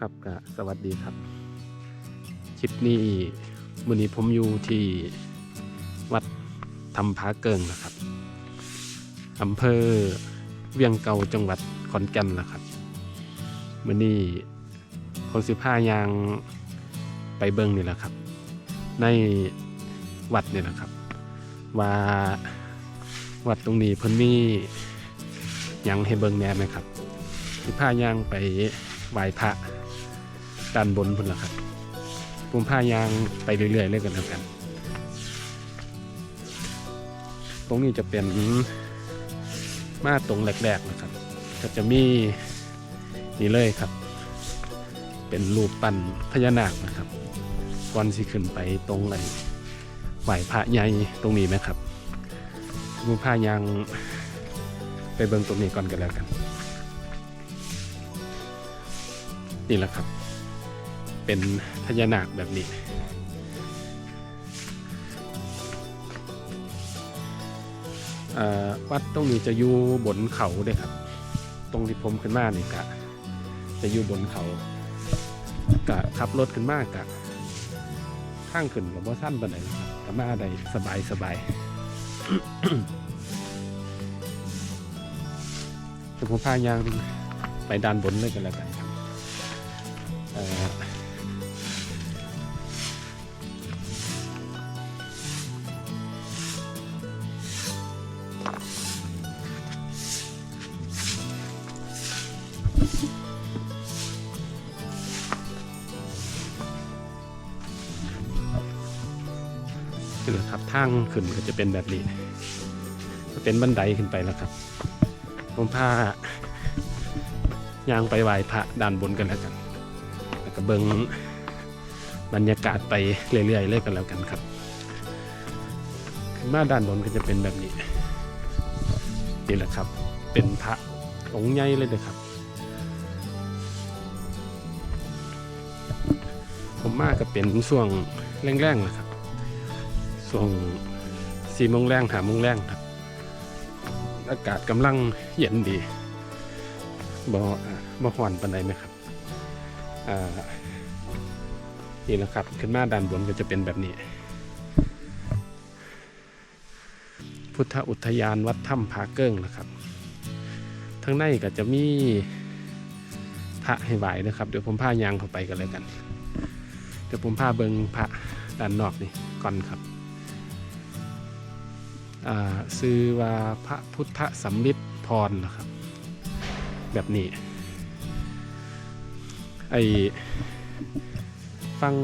ครับก็สวัสดีครับคลิปนี้มื้อนี้ผมอยู่ที่วัดทำผาเกิงนะครับอำเภอเวียงเก่าจังหวัดขอนแก่นนะครับมื้อนี้คนสิพายางไปเบิงนี่แหละครับ ในวัดนี่แหละครับ ว่าวัดตรงนี้เพิ่นมียังให้เบิงแน่ไหมครับสิพายางไปไหว้พระ ด้านบนพุ่นละครับผมพายางไปเรื่อยๆเลยกันแล้วกัน ตรงนี้จะเป็นมาตรงแรกๆนะครับ ก็จะมีนี่เลยครับ เป็นรูปปั้นพญานาคนะครับก่อนสิขึ้นไปตรงไอ้ไหวพระใหญ่ตรงนี้ไหมครับผมพายางไปเบิ่งตรงนี้ก่อนกันแล้วกัน นี่แหละครับ เป็นพญานาคแบบนี้อ่อวัดตรงนี้จะอยู่บนเขาเด้ครับ ตรงที่ผมขึ้นมานี่กะ จะอยู่บนเขากะขับรถขึ้นมากกะข้างขึ้นกับว่าสั้นปานใดครับกะมาได้สบายสบายเดี๋ยวผมพายางไปด้านบนเลยกันแล้วกันครับ ทางขึ้นก็จะเป็นแบบนี้ก็เป็นบันไดขึ้นไปแล้วครับผมพายางไปไหว้พระด้านบนกันแล้วกัน แล้วก็เบิงบรรยากาศไปเรื่อยๆเลยกันแล้วกันครับขึ้นมาด้านบนก็จะเป็นแบบนี้นี่แหละครับ เป็นพระองค์ใหญ่เลยนะครับ ผมมาก็เป็นช่วงแรงๆนะครับ ช่วงสี่โมงแรงหาโมงแรงครับ อากาศกำลังเย็นดีบ่อ่าบ่หอนปานใดไหมครับอ่านี่นะครับขึ้นมาด้านบนก็จะเป็นแบบนี้ พุทธอุทยานวัดถ้ำผาเกิ้งนะครับทั้งในก็จะมีพระให้ไหวนะครับ เดี๋ยวผมพายางเข้าไปกันเลยกัน เดี๋ยวผมพาเบิงพระด้านนอกนี่ก่อนครับ ซื้อว่าพระพุทธสำริดพรนะครับ แบบนี้ ไอฟัง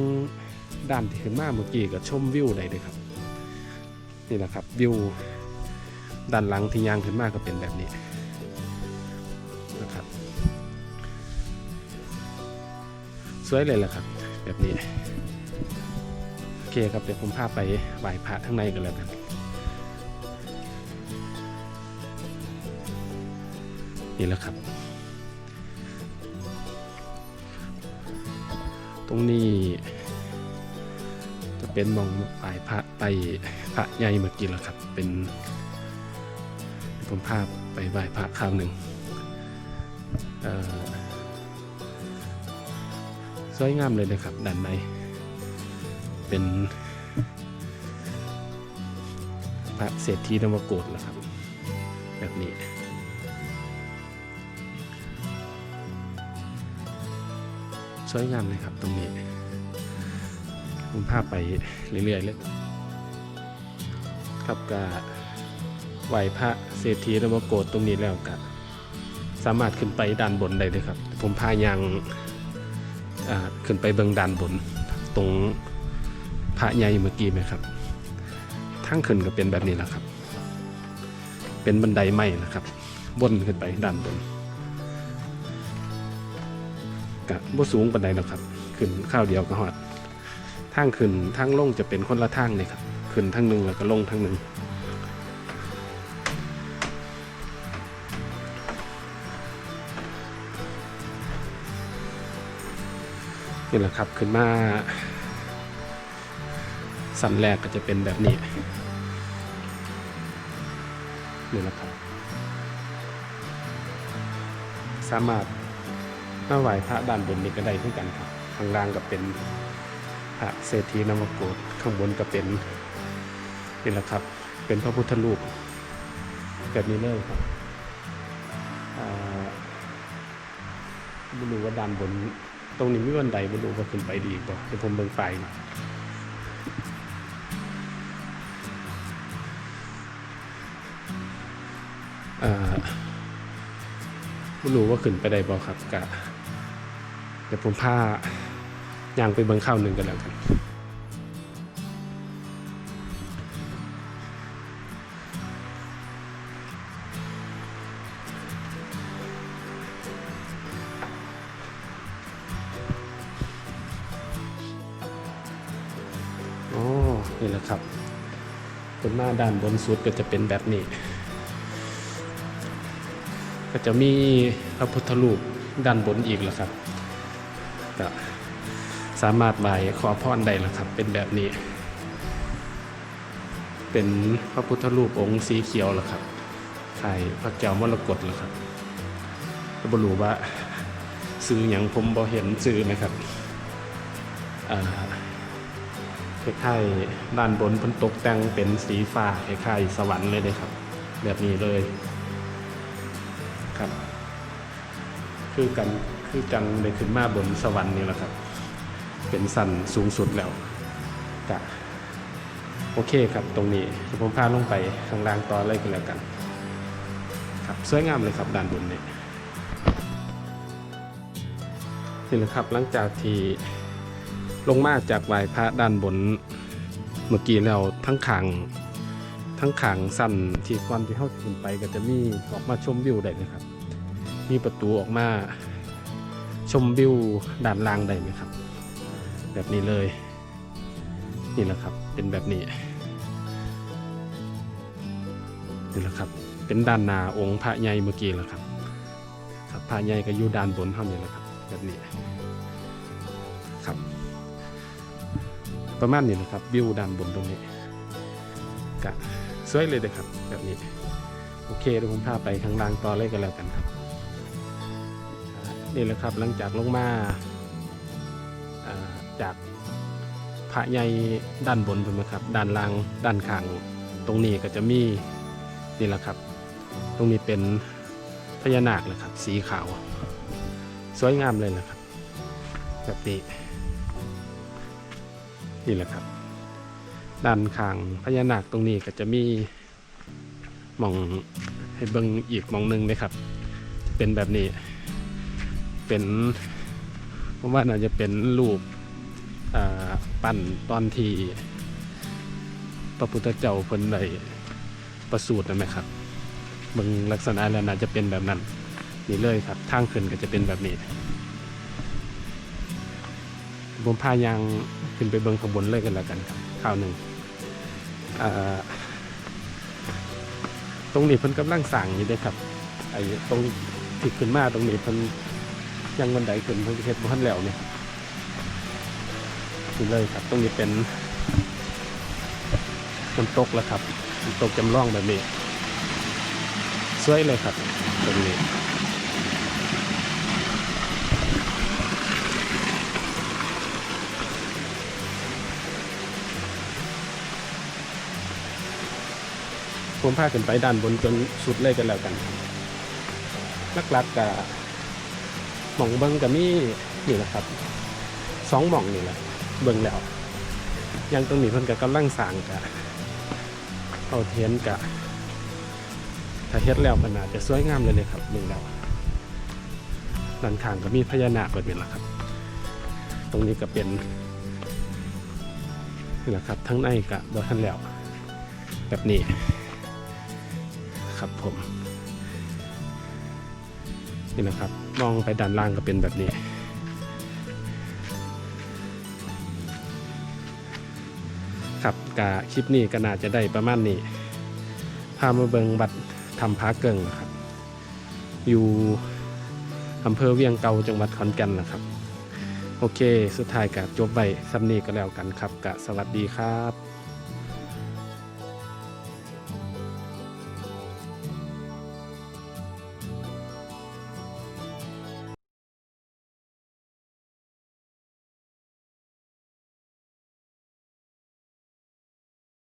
ด้านที่ขึ้นมาเมื่อกี้ก็ชมวิวได้เลยครับ นี่แหละครับวิวด้านหลังที่ยางขึ้นมาก็เป็นแบบนี้นะครับ สวยเลยแหละครับ แบบนี้ โอเคครับเดี๋ยวผมพาไปไหว้พระข้างในกันแล้วกัน นี่แหละครับ ตรงนี้ จะเป็นมองปลายพระไปพระใหญ่เมื่อกี้แล้วครับ เป็นผมพาพไปไหว้พระคราวหนึ่งสวยงามเลยนะครับด้านในเป็นพระเศรษฐีนวโกฏแล้วครับ แบบนี้ สวยงามเลยครับตรงนี้ผมพาไปเรื่อยๆเลยครับก็ไหวพระเศรษฐีนวโกฏตรงนี้แล้วก็สามารถขึ้นไปด้านบนได้เลยครับ ผมพายางขึ้นไปเบิงด้านบนตรงพระใหญ่เมื่อกี้ไหมครับทั้งขึ้นก็เป็นแบบนี้แหละครับ เป็นบันไดไม้นะครับบนขึ้นไปด้านบน กะบ่สูงปานใดหรอกครับ ขึ้นข้าวเดียวก็ฮอดทางขึ้นทางลงจะเป็นคนละทางเลยครับขึ้นทางหนึ่งแล้วก็ลงทางหนึ่งนี่แหละครับขึ้นมาสันแรกก็จะเป็นแบบนี้นี่แหละครับ สามารถ มาไหว้พระด้านบนนี่ก็ได้เช่นกันครับ ข้างล่างก็เป็นพระเศรษฐีนวโกฏข้างบนก็เป็นนี่แหละครับ เป็นพระพุทธรูปแบบนี้เลยครับไม่รู้ว่าด้านบน ตรงนี้มีบันไดไม่รู้ว่าขึ้นไปดีป่ะเดี๋ยวผมเบิ่งไฟหน่อยอ่าไม่รู้ว่าขึ้นไปได้บ่ครับกะ เดี๋ยวผมพาย่างไปเบิ่งข้าวหนึ่งกันแล้วกันโอ้นี่แหละครับบนหน้าด้านบนสุดก็จะเป็นแบบนี้ ก็จะมีพระพุทธรูปด้านบนอีกแล้วครับ ก็สามารถไหว้ขอพรได้แล้วครับ เป็นแบบนี้ เป็นพระพุทธรูปองค์สีเขียวแล้วครับไข่พระแก้วมรกตแล้วครับก็บรู้ว่าซื้ออย่างผมบอเห็นซื้อนะครับคล้ายๆด้านบนพิ่นตกแต่งเป็นสีฟ้าคล้ายๆสวรรค์เลยเลยครับ แบบนี้เลยครับ คือกัน คือจังได้ขึ้นมาบนสวรรค์นี่แหละครับ เป็นสันสูงสุดแล้วกะโอเคครับตรงนี้ผมพาลงไปข้างล่างต่อเลยกันแล้วกัน ครับสวยงามเลยครับด้านบนนี่นี่แหละครับหลังจากที่ลงมาจากไหวพระด้านบนเมื่อกี้แล้วทั้งขางทั้งขางสั้นที่ก่อนที่เข้าขึ้นไปก็จะมีออกมาชมวิวได้เลยครับ มีประตูออกมา ชมวิวด้านล่างได้ไหมครับ แบบนี้เลย นี่แหละครับ เป็นแบบนี้นี่แหละครับ เป็นด้านหนาองค์พระใหญ่เมื่อกี้แหละครับครับพระใหญ่ก็อยู่ด้านบนเท่านี้แหละครับ แบบนี้ครับ ประมาณนี้นะครับวิวด้านบนตรงนี้กะสวยเลยเลยครับ แบบนี้ โอเคเดี๋ยวผมพาไปข้างล่างต่อเลยกันแล้วกันครับ นี่แหละครับหลังจากลงมาาจากพระใหญ่ด้านบนใช่ไหมครับด้านล่างด้านข้างตรงนี้ก็จะมีนี่แหละครับ ตรงนี้เป็นพญานาคเลยครับ สีขาว สวยงามเลยนะครับแบบนี้นี่แหละครับ ด้านข้างพญานาคตรงนี้ก็จะมีมองให้เบิ่งอีกมองหนึงนะครับเป็นแบบนี้ เป็นผมว่าน่าจะเป็นรูปอ่าปั้นตอนที่พระพุทธเจ้าเพิ่นได้ประสูตินะไหมครับเบิ่งลักษณะแล้วน่าจะเป็นแบบนั้นนี่เลยครับทางขึ้นก็จะเป็นแบบนี้ผมพายางขึ้นไปเบิงข้างบนเลยกันแล้วกันครับข่าวหนึ่งตรงนี้เพิ่นกำลังสั่งอยู่เด้ครับไอ้ตรงที่ขึ้นมาตรงนี้เพิ่น ยังบันไดขึ้นเพิ่นเฮ็ดบ่ทันแล้วเนี่ยนี่เลยครับตรงนี้เป็นน้ำตกแล้วครับน้ำตกจำลองแบบนี้สวยเลยครับตรงนี้ผมพาขึ้นไปด้านบนจนสุดเลยกันแล้วกันลักๆกกะ หม่องเบิ้งกับมีนี่แหละครับสองหม่องนี่แหละเบิ้งแล้วยังตรงนี้เพิ่นกะกำลังสร้างกะเอาเทียนกะถ้าเฮ็ดแล้วมันอาจจะสวยงามเลยเลยครับเบิงแล้วด้านข้างก็มีพญานาคแบบนี้แหละครับ ตรงนี้ก็เป็นนี่แหละครับทั้งในกะบอทันแล้ว แบบนี้ ครับผม นี่นะครับ มองไปด้านล่างก็เป็นแบบนี้ ครับกาคลิปนี้ก็น่าจะได้ประมาณนี้ พามาเบิงบัตรทำพาเกิงนะครับ อยู่อำเภอเวียงเกาจังหวัดขอนแก่นนะครับ โอเค สุดท้ายกับจบไปซัมนีก็แล้วกันครับกะสวัสดีครับ